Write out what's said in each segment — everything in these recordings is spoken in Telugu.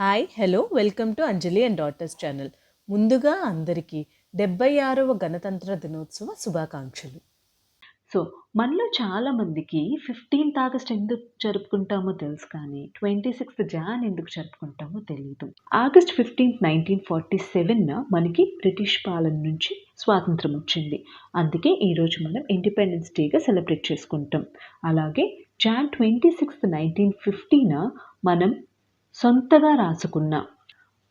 Hi hello welcome to Anjali and daughters channel. ముందుగా అందరికీ డెబ్బై ఆరవ గణతంత్ర దినోత్సవ శుభాకాంక్షలు. సో మనలో చాలామందికి ఫిఫ్టీన్త్ ఆగస్ట్ ఎందుకు జరుపుకుంటామో తెలుసు కానీ ట్వంటీ సిక్స్త్ జాన్ ఎందుకు జరుపుకుంటామో తెలియదు ఆగస్ట్ ఫిఫ్టీన్త్ నైన్టీన్ ఫార్టీ సెవెన్న మనకి బ్రిటిష్ పాలన నుంచి స్వాతంత్రం వచ్చింది. అందుకే ఈరోజు మనం ఇండిపెండెన్స్ డేగా సెలబ్రేట్ చేసుకుంటాం. అలాగే జాన్ ట్వంటీ సిక్స్త్ నైన్టీన్ ఫిఫ్టీన మనం సొంతగా రాసుకున్న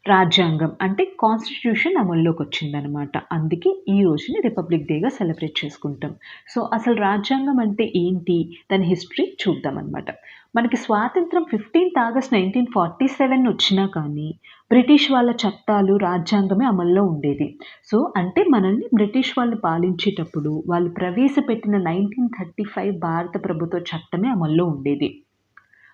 రాజ్యాంగం అంటే కాన్స్టిట్యూషన్ అమల్లోకి వచ్చిందనమాట అందుకే ఈ రోజుని రిపబ్లిక్ డేగా సెలబ్రేట్ చేసుకుంటాం. సో అసలు రాజ్యాంగం అంటే ఏంటి? దాని హిస్టరీ చూద్దాం అనమాట మనకి స్వాతంత్రం fifteenth August nineteen forty seven వచ్చినా కానీ బ్రిటిష్ వాళ్ళ చట్టాలు రాజ్యాంగమే అమల్లో ఉండేది. సో అంటే మనల్ని బ్రిటిష్ వాళ్ళు పాలించేటప్పుడు వాళ్ళు ప్రవేశపెట్టిన నైన్టీన్ థర్టీ ఫైవ్ భారత ప్రభుత్వ చట్టమే అమల్లో ఉండేది.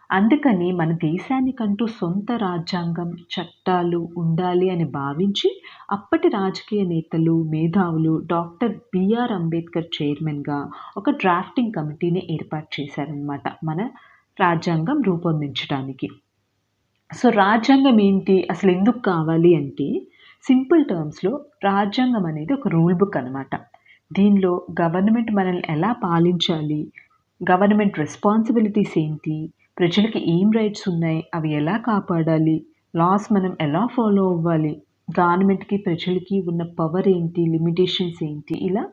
అందుకని మన దేశానికంటూ సొంత రాజ్యాంగం చట్టాలు ఉండాలి అని భావించి అప్పటి రాజకీయ నేతలు మేధావులు డాక్టర్ బిఆర్ అంబేద్కర్ చైర్మన్గా ఒక డ్రాఫ్టింగ్ కమిటీని ఏర్పాటు చేశారనమాట మన రాజ్యాంగం రూపొందించడానికి. సో రాజ్యాంగం ఏంటి? అసలు ఎందుకు కావాలి అంటే సింపుల్ టర్మ్స్లో రాజ్యాంగం అనేది ఒక రూల్ బుక్ అనమాట దీనిలో గవర్నమెంట్ మనల్ని ఎలా పాలించాలి? గవర్నమెంట్ రెస్పాన్సిబిలిటీస్ ఏంటి? ప్రజలకి ఏం రైట్స్ ఉన్నాయి? అవి ఎలా కాపాడాలి? లాస్ మనం ఎలా ఫాలో అవ్వాలి? గవర్నమెంట్కి ప్రజలకి ఉన్న పవర్ ఏంటి? లిమిటేషన్స్ ఏంటి? ఇలా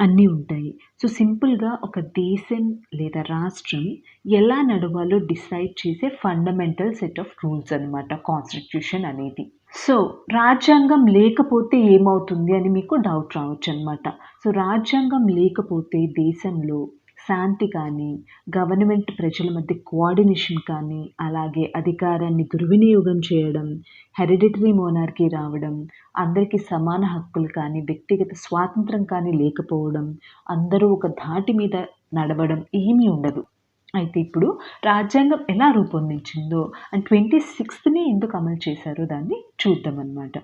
అన్నీ ఉంటాయి. సో సింపుల్గా ఒక దేశం లేదా రాష్ట్రం ఎలా నడవాలో డిసైడ్ చేసే ఫండమెంటల్ సెట్ ఆఫ్ రూల్స్ అనమాట కాన్స్టిట్యూషన్ అనేది. సో రాజ్యాంగం లేకపోతే ఏమవుతుంది అని మీకు డౌట్ రావచ్చు అనమాట సో రాజ్యాంగం లేకపోతే దేశంలో శాంతి కానీ గవర్నమెంట్ ప్రజల మధ్య కోఆర్డినేషన్ కానీ అలాగే అధికారాన్ని దుర్వినియోగం చేయడం హెరిడిటరీ మోనార్కీ రావడం అందరికీ సమాన హక్కులు కానీ వ్యక్తిగత స్వాతంత్రం కానీ లేకపోవడం అందరూ ఒక ధాటి మీద నడవడం ఏమీ ఉండదు. అయితే ఇప్పుడు రాజ్యాంగం ఎలా రూపొందించిందో అండ్ ట్వంటీ సిక్స్త్నే ఎందుకు అమలు చేశారో దాన్ని చూద్దామన్నమాట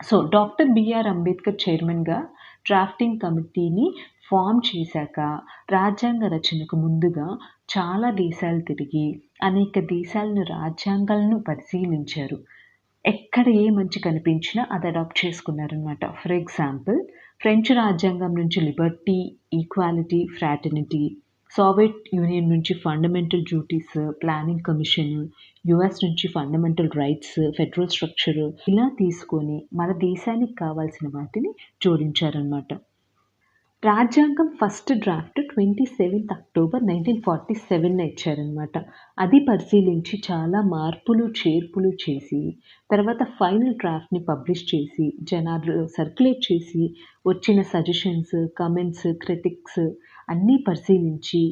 సో డాక్టర్ బిఆర్ అంబేద్కర్ చైర్మన్గా డ్రాఫ్టింగ్ కమిటీని ఫామ్ చేశాక రాజ్యాంగ రచనకు ముందుగా చాలా దేశాలు తిరిగి అనేక దేశాలను రాజ్యాంగాలను పరిశీలించారు. ఎక్కడ ఏ మంచి కనిపించినా అది అడాప్ట్ చేసుకున్నారనమాట ఫర్ ఎగ్జాంపుల్ ఫ్రెంచ్ రాజ్యాంగం నుంచి liberty equality fraternity Soviet union నుంచి fundamental duties planning commission US నుంచి ఫండమెంటల్ రైట్స్ ఫెడరల్ స్ట్రక్చర్ ఇలా తీసుకొని మన దేశానికి కావాల్సిన వాటిని జోడించారనమాట రాజ్యాంగం first draft twenty seventh October nineteen forty seven ఇచ్చారనమాట అది పరిశీలించి చాలా మార్పులు చేర్పులు చేసి తర్వాత ఫైనల్ డ్రాఫ్ట్ని పబ్లిష్ చేసి జనాలు సర్క్యులేట్ చేసి వచ్చిన సజెషన్స్ కమెంట్స్ క్రిటిక్స్ అన్నీ పరిశీలించి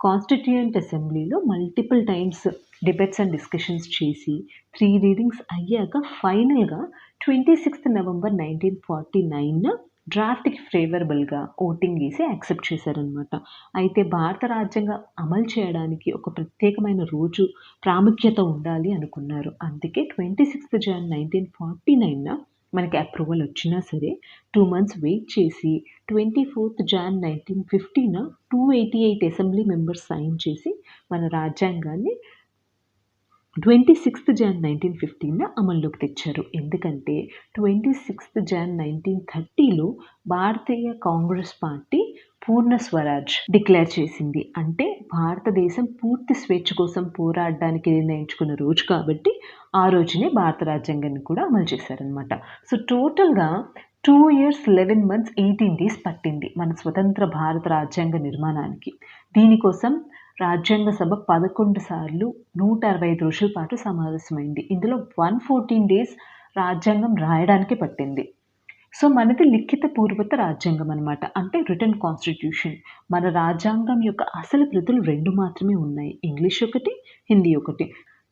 కాన్స్టిట్యూయెంట్ అసెంబ్లీలో multiple times debates and discussions చేసి త్రీ రీడింగ్స్ అయ్యాక ఫైనల్గా twenty sixth November nineteen forty nine డ్రాఫ్ట్కి ఫేవరబుల్గా ఓటింగ్ వేసి యాక్సెప్ట్ చేశారనమాట అయితే భారత రాజ్యాంగం అమలు చేయడానికి ఒక ప్రత్యేకమైన రోజు ప్రాముఖ్యత ఉండాలి అనుకున్నారు. అందుకే twenty sixth Jan nineteen forty నైన్న మనకి అప్రూవల్ వచ్చినా సరే టూ మంత్స్ వెయిట్ చేసి twenty fourth Jan nineteen ఫిఫ్టీన two eighty eight assembly members sign చేసి మన రాజ్యాంగాన్ని ట్వంటీ సిక్స్త్ జాన్ నైన్టీన్ ఫిఫ్టీన్న అమల్లోకి తెచ్చారు. ఎందుకంటే ట్వంటీ సిక్స్త్ జాన్ నైన్టీన్ థర్టీలో భారతీయ కాంగ్రెస్ పార్టీ పూర్ణ స్వరాజ్ డిక్లేర్ చేసింది. అంటే భారతదేశం పూర్తి స్వేచ్ఛ కోసం పోరాడడానికి నిర్ణయించుకున్న రోజు కాబట్టి ఆ రోజునే భారత రాజ్యాంగాన్ని కూడా అమలు చేశారనమాట సో టోటల్గా two years eleven months eighteen days పట్టింది మన స్వతంత్ర భారత రాజ్యాంగ నిర్మాణానికి. దీనికోసం రాజ్యాంగ సభ పదకొండు సార్లు నూట అరవై ఐదు రోజుల పాటు సమావేశమైంది. ఇందులో వన్ ఫోర్టీన్ డేస్ రాజ్యాంగం రాయడానికి పట్టింది. సో మనది లిఖిత పూర్వత రాజ్యాంగం అనమాట అంటే రిటర్న్ కాన్స్టిట్యూషన్ మన రాజ్యాంగం యొక్క అసలు ప్రతులు రెండు మాత్రమే ఉన్నాయి. ఇంగ్లీష్ ఒకటి హిందీ ఒకటి.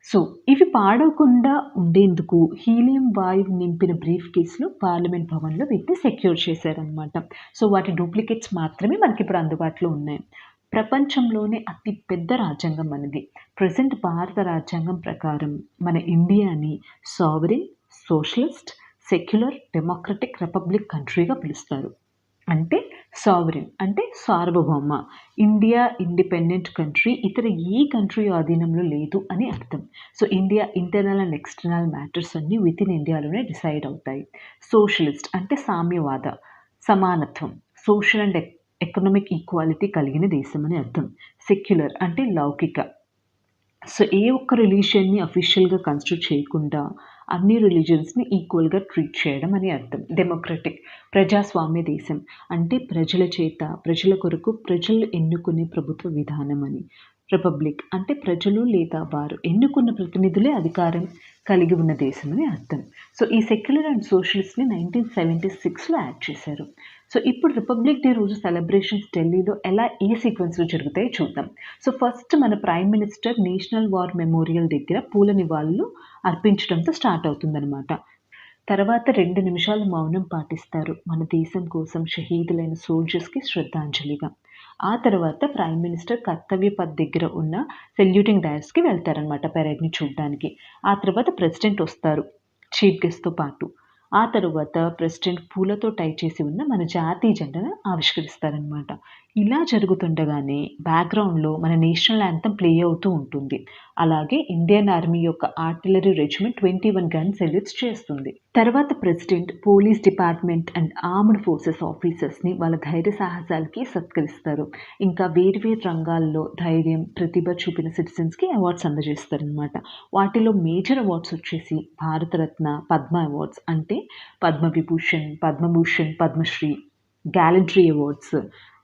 సో ఇవి పాడవకుండా ఉండేందుకు హీలియం వాయువు నింపిన బ్రీఫ్ కేసులు పార్లమెంట్ భవన్లో వీటిని సెక్యూర్ చేశారనమాట సో వాటి డూప్లికేట్స్ మాత్రమే మనకి ఇప్పుడు అందుబాటులో ఉన్నాయి. ప్రపంచంలోనే అతి పెద్ద రాజ్యాంగం మనది ప్రజెంట్ భారత రాజ్యాంగం ప్రకారం మన ఇండియాని sovereign socialist secular democratic republic కంట్రీగా పిలుస్తారు. అంటే సావరిన్ అంటే సార్వభౌమ. ఇండియా ఇండిపెండెంట్ కంట్రీ ఇతర ఏ కంట్రీ ఆధీనంలో లేదు అని అర్థం. So India internal and external matters అన్నీ విత్ ఇన్ ఇండియాలోనే డిసైడ్ అవుతాయి. సోషలిస్ట్ అంటే సామ్యవాద సమానత్వం. సోషల్ అండ్ ఎకనామిక్ ఈక్వాలిటీ కలిగిన దేశం అని అర్థం. సెక్యులర్ అంటే లౌకిక. సో ఏ ఒక్క రిలీజియన్ని అఫీషియల్గా కన్స్టిట్యూట్ చేయకుండా అన్ని రిలీజియన్స్ని ఈక్వల్గా ట్రీట్ చేయడం అని అర్థం. డెమోక్రటిక్ ప్రజాస్వామ్య దేశం. అంటే ప్రజల చేత ప్రజల కొరకు ప్రజలు ఎన్నుకునే ప్రభుత్వ విధానం అని. రిపబ్లిక్ అంటే ప్రజలు లేదా వారు ఎన్నుకున్న ప్రతినిధులే అధికారం కలిగి ఉన్న దేశం అని అర్థం. సో ఈ సెక్యులర్ అండ్ సోషలిస్ట్ని నైన్టీన్ సెవెంటీ సిక్స్లో యాడ్ చేశారు. సో ఇప్పుడు రిపబ్లిక్ డే రోజు సెలబ్రేషన్స్ ఢిల్లీలో ఎలా ఏ సీక్వెన్స్లో జరుగుతాయో చూద్దాం. సో ఫస్ట్ మన prime minister national war memorial దగ్గర పూల నివాళులు అర్పించడంతో స్టార్ట్ అవుతుందన్నమాట. తర్వాత రెండు నిమిషాలు మౌనం పాటిస్తారు. మన దేశం కోసం షహీదులైన సోల్జర్స్కి శ్రద్ధాంజలిగా. ఆ తర్వాత ప్రైమ్ మినిస్టర్ కర్తవ్య పద్ దగ్గర ఉన్న సెల్యూటింగ్ డయర్స్కి వెళ్తారనమాట పెరేడ్ని చూడడానికి. ఆ తర్వాత ప్రెసిడెంట్ వస్తారు. చీఫ్ గెస్ట్తో పాటు. ఆ తర్వాత ప్రెసిడెంట్ పూలతో టై చేసి ఉన్న మన జాతీయ జెండాను ఆవిష్కరిస్తారనమాట ఇలా జరుగుతుండగానే బ్యాక్గ్రౌండ్లో మన నేషనల్ యాంథమ్ ప్లే అవుతూ ఉంటుంది. అలాగే ఇండియన్ ఆర్మీ యొక్క artillery regiment twenty one gun salutes చేస్తుంది. తర్వాత president police department and armed forces ఆఫీసర్స్ని వాళ్ళ ధైర్య సాహసాలకి సత్కరిస్తారు. ఇంకా వేర్వేరు రంగాల్లో ధైర్యం ప్రతిభ చూపిన సిటిజన్స్కి అవార్డ్స్ అందజేస్తారనమాట వాటిలో మేజర్ అవార్డ్స్ వచ్చేసి భారతరత్న పద్మ అవార్డ్స్ అంటే పద్మవిభూషణ్ పద్మభూషణ్ పద్మశ్రీ గ్యాలంట్రీ అవార్డ్స్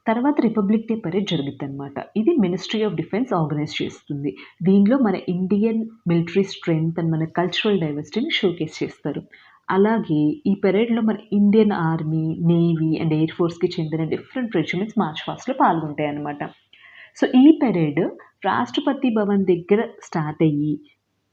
తర్వాత రిపబ్లిక్ డే పరేడ్ జరుగుతుంది అనమాట ఇది మినిస్ట్రీ ఆఫ్ డిఫెన్స్ ఆర్గనైజ్ చేస్తుంది. దీనిలో మన ఇండియన్ మిలిటరీ స్ట్రెంగ్త్ అండ్ మన కల్చరల్ డైవర్సిటీని షోకేస్ చేస్తారు. అలాగే ఈ పెరేడ్లో మన Indian army navy and air ఫోర్స్కి చెందిన డిఫరెంట్ రెజిమెంట్స్ మార్చ్ ఫాస్ట్లో పాల్గొంటాయి అన్నమాట సో ఈ పెరేడ్ రాష్ట్రపతి భవన్ దగ్గర స్టార్ట్ అయ్యి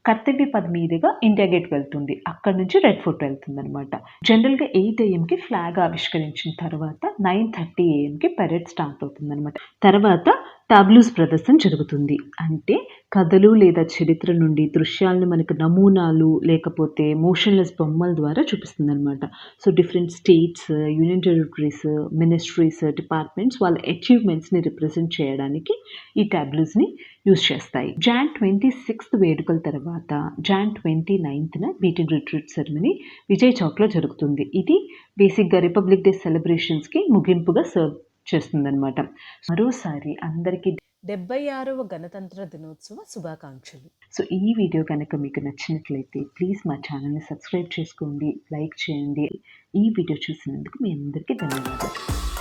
కర్తవ్య పద్ మీదుగా ఇండియా గేట్ వెళ్తుంది. అక్కడ నుంచి రెడ్ ఫోర్ట్ వెళ్తుంది అనమాట జనరల్గా ఎయిట్ ఏఎంకి ఫ్లాగ్ ఆవిష్కరించిన తర్వాత నైన్ థర్టీ ఏఎంకి పెరేడ్ స్టార్ట్ అవుతుంది అనమాట తర్వాత టాబ్లూస్ ప్రదర్శన జరుగుతుంది. అంటే కథలు లేదా చరిత్ర నుండి దృశ్యాలను మనకు నమూనాలు లేకపోతే మోషన్లెస్ బొమ్మల ద్వారా చూపిస్తుందన్నమాట. So different states union territories ministries departments వాళ్ళ అచీవ్మెంట్స్ని రిప్రజెంట్ చేయడానికి ఈ టాబ్లూస్ని యూజ్ చేస్తాయి. జాన్ ట్వంటీ సిక్స్త్ వేడుకల తర్వాత జాన్ ట్వంటీ నైన్త్న బీటింగ్ రిట్రీట్ సెరమనీ విజయ్ చౌక్లో జరుగుతుంది. ఇది బేసిక్గా రిపబ్లిక్ డే సెలబ్రేషన్స్కి ముగింపుగా సర్వ్ చేస్తుందన్నమాట. మరోసారి అందరికీ డెబ్బై ఆరవ గణతంత్ర దినోత్సవ శుభాకాంక్షలు. సో ఈ వీడియో కనుక మీకు నచ్చినట్లయితే ప్లీజ్ మా ఛానల్ని సబ్స్క్రైబ్ చేసుకోండి లైక్ చేయండి. ఈ వీడియో చూసినందుకు మీ అందరికీ ధన్యవాదాలు.